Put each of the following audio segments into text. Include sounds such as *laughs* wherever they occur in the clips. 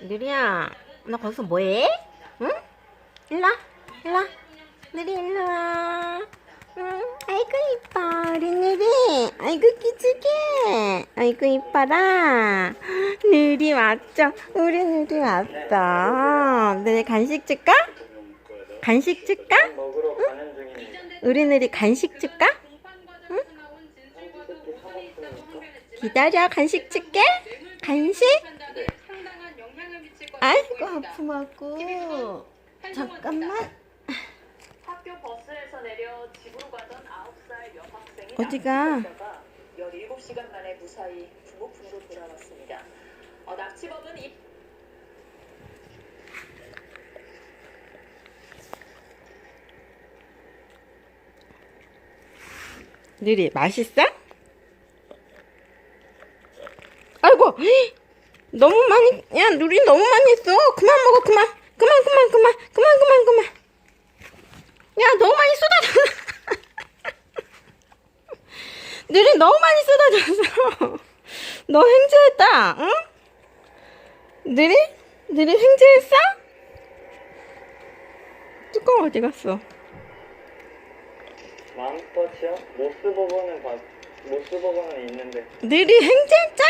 느리야, 너 거기서 뭐해? 응? 일로 와. 느리 일로 와. 응, 아이고 이뻐, 우리 느리. 아이고 기죽게. 아이고 이뻐라. 느리 왔죠? 우리 느리 왔어. 느리 간식 줄까? 간식 줄까? 중입니다. 우리 느리 간식 줄까? 응? 기다려, 간식 줄게. 간식? 아이고 아프마고. 잠깐만. 학교 버스에서 내려 집으로 가던 9살 여학생이 어디가? 17시간 만에 무사히 부모품으로 돌아왔습니다. 어, 납치범은 이 느리 맛있어? 아이고 헉! 너무 많이 야 누리 너무 많이 했어 그만 먹어 그만 그만 그만 그만 그만 그만 그만 야 너무 많이 쏟아졌어 *laughs* 느리 너무 많이 쏟아졌어 *laughs* 너 횡재했다 응? 느리? 느리 횡재했어? 뚜껑 어디 갔어? 마음껏이요? 모스 버거는 봐. 모스 버거는 있는데. 느리 횡재했죠?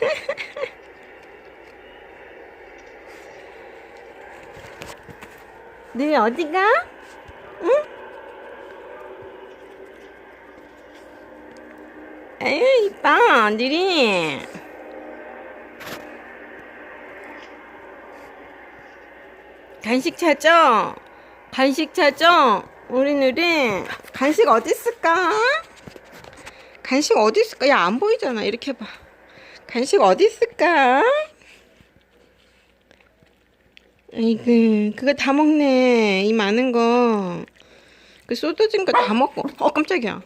*laughs* 느리 어디가? 응? 에이 이뻐 느리 간식 찾죠? 간식 찾죠? 우리 느리 간식 어디 있을까? 간식 어디 있을까? 야, 안 보이잖아. 이렇게 봐. 간식 어디 있을까? 아이고, 그거 다 먹네. 이 많은 거. 그 쏟아진 거 다 먹고. 어, 깜짝이야.